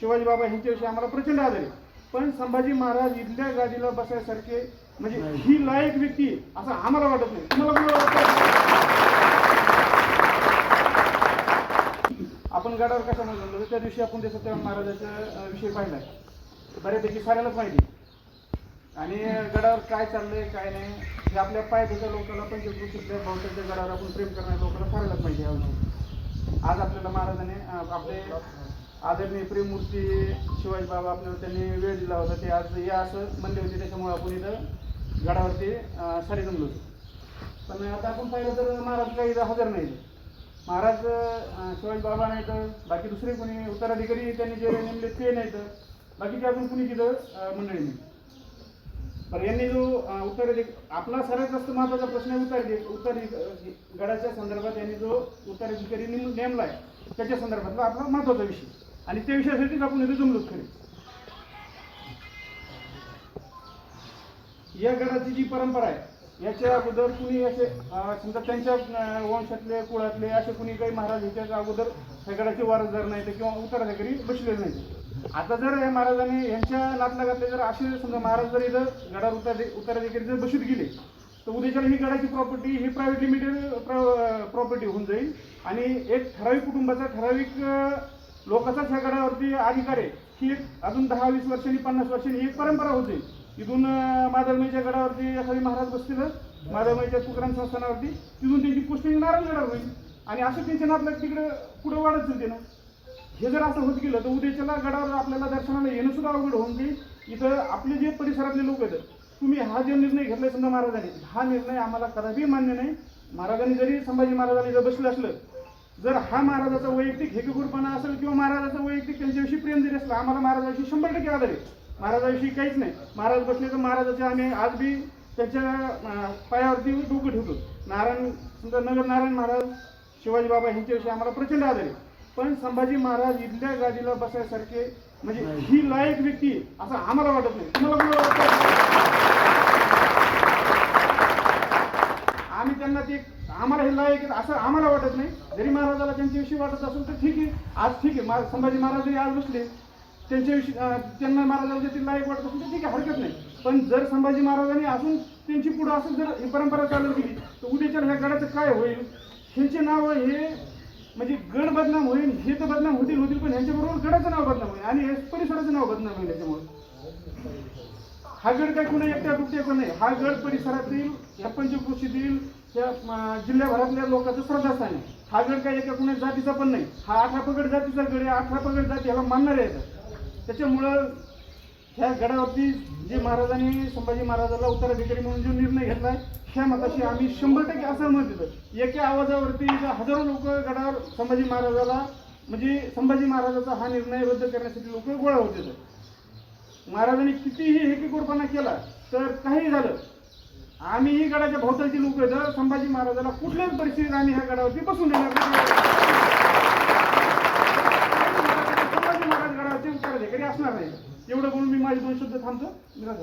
शिवाजी बाबा ह्यांच्याविषयी आम्हाला प्रचंड आदर आहे. पण संभाजी महाराज इथल्या गादीला बसायसारखे म्हणजे ही लायक व्यक्ती असं आम्हाला वाटत नाही. तुम्हाला आपण गडावर कशामध्ये म्हणलो? त्या दिवशी आपण ते सत्यवान महाराजाच्या विषयी पाहिलाय. बऱ्यापैकी साऱ्यालाच माहिती आणि गडावर काय चाललंय काय नाही हे आपल्या पायथ्याच्या लोकांना पंचकृषीतल्या भावसाच्या गडावर आपण प्रेम करणाऱ्या लोकांना साऱ्यालाच माहिती आहे. आज आपल्याला महाराजाने आपले आदरणीय प्रेममूर्ती शिवाजी बाबा आपल्याला त्यांनी वेळ दिला होता ते आज या असं म्हणले होते त्याच्यामुळे आपण इथं गडावरती सारे जमलो होतो. पण आता आपण पाहिलं तर महाराज काही इथं हजर नाही महाराज शिवाजी बाबा नाही तर बाकी दुसरे कोणी उत्तराधिकारी त्यांनी जे नेमले ते नाही तर बाकीचे अजून कुणी तिथं मंडळी नाही पण यांनी जो उत्तराधिक आपला सर्वात जास्त महत्त्वाचा प्रश्न आहे उत्तराधिक गडाच्या संदर्भात यांनी जो उत्तराधिकारी नेमला आहे त्याच्या संदर्भातला आपला महत्त्वाचा विषय. आणि त्या विषयासाठीच आपण इथे जमलोच खरे. या गडाची जी परंपरा आहे याच्या अगोदर कुणी असे समजा त्यांच्या वंशातले कुळातले असे कुणी काही महाराज याच्या अगोदर ह्या गडाचे वारसदार नाहीत किंवा उत्तराधिकारी बसलेले नाहीत. आता जर या महाराजांनी यांच्या नातलागातले जर असे समजा महाराज जर इथं गडावर उत्तर उत्तराधिकारी जर बसून गेले तर उद्याच्याला ही गडाची प्रॉपर्टी ही प्रायव्हेट लिमिटेड प्रॉपर्टी होऊन जाईल. आणि एक ठराविक कुटुंबाचा ठराविक लोकांचाच ह्या गडावरती अधिकार आहे ही एक अजून दहा वीस वर्षांनी पन्नास वर्षांनी एक परंपरा होते. इथून अं, गडावरती एखादी महाराज बसतील माधवमाईच्या तुकाराम संस्थानावरती तिथून त्यांची पुष्टी नारायणगडावर होईल. आणि असं टेन्शन नातलं तिकडं पुढं वाढत जाते ना. हे जर असं होत गेलं तर उद्याच्याला गडावर आपल्याला दर्शनाला येणं सुद्धा अवघड होऊन जाईल. इथं आपले जे परिसरातले लोक आहेत तुम्ही हा जो निर्णय घेतलाय समजा महाराजांनी हा निर्णय आम्हाला कदापि मान्य नाही. महाराजांनी जरी संभाजी महाराजांनी जर बसलं असलं जर हा महाराजाचा वैयक्तिक हेकेखोरपणा असेल किंवा महाराजाचं वैयक्तिक त्यांच्याविषयी प्रेम जरी असलं आम्हाला महाराजाविषयी शंभर टक्के आदर आहे. महाराजाविषयी काहीच नाही. महाराज बसले तर महाराजाचे आम्ही आज बी त्याच्या पायावरती डोकं ठेवतो. नारायण समजा नगर नारायण महाराज शिवाजी बाबा ह्यांच्याविषयी आम्हाला प्रचंड आदर आहे. पण संभाजी महाराज इथल्या गादीला बसायसारखे म्हणजे ही लायक व्यक्ती असं आम्हाला वाटत नाही. तुम्हाला कोणाला वाटतं आम्ही त्यांना ते आम्हाला हे लायक असं आम्हाला वाटत नाही. जरी महाराजाला त्यांच्याविषयी वाटत असेल तर ठीक आहे. आज ठीक आहे. मा- संभाजी महाराज जरी आज बसले त्यांच्याविषयी त्यांना महाराजाला ते लायक वाटत असेल तर ठीक आहे हरकत नाही. पण जर संभाजी महाराजांनी असून त्यांची पुढं असं जर ही परंपरा चालू केली तर उद्याच्या ह्या गडाचं काय होईल? ह्याचे नाव हे म्हणजे गड बदनाम होईल हे तर बदनाम होतील होतील पण ह्यांच्याबरोबर गडाचं नाव बदनाम होईल आणि हे परिसराचं नाव बदनाम होईल त्याच्यामुळे हा गड काय कुणा एकट्या दुकट्याचा नाही. हा गड परिसरातील या पंचकृषीतील त्या जिल्ह्याभरातल्या लोकांचं श्रद्धास्थान आहे. हा गड काय एका कुणा जातीचा पण नाही. हा अठरा पगड जातीचा गड आहे. अठरा पगड जाती ह्याला मानणारे आहेत. त्याच्यामुळं ह्या गडावरती जे महाराजांनी संभाजी महाराजाला उत्तराधिकारी म्हणून जो निर्णय घेतला आहे ह्या मताशी आम्ही शंभर टक्के असं असहमत देतो एका आवाजावरती हजारो लोक गडावर संभाजी महाराजाला म्हणजे संभाजी महाराजाचा हा निर्णय रद्द करण्यासाठी लोक गोळा होते महाराजांनी कितीही हेकेखोरपणा केला तर काही झालं आम्ही ही गडाच्या भोवतालची लोक आहेत संभाजी महाराजाला कुठल्याच परिस्थितीत आम्ही ह्या गडावरती बसून येणार संभाजी महाराज गडावरती असणार नाही. एवढं बोलून मी माझे दोन शब्द थांबतो. निराश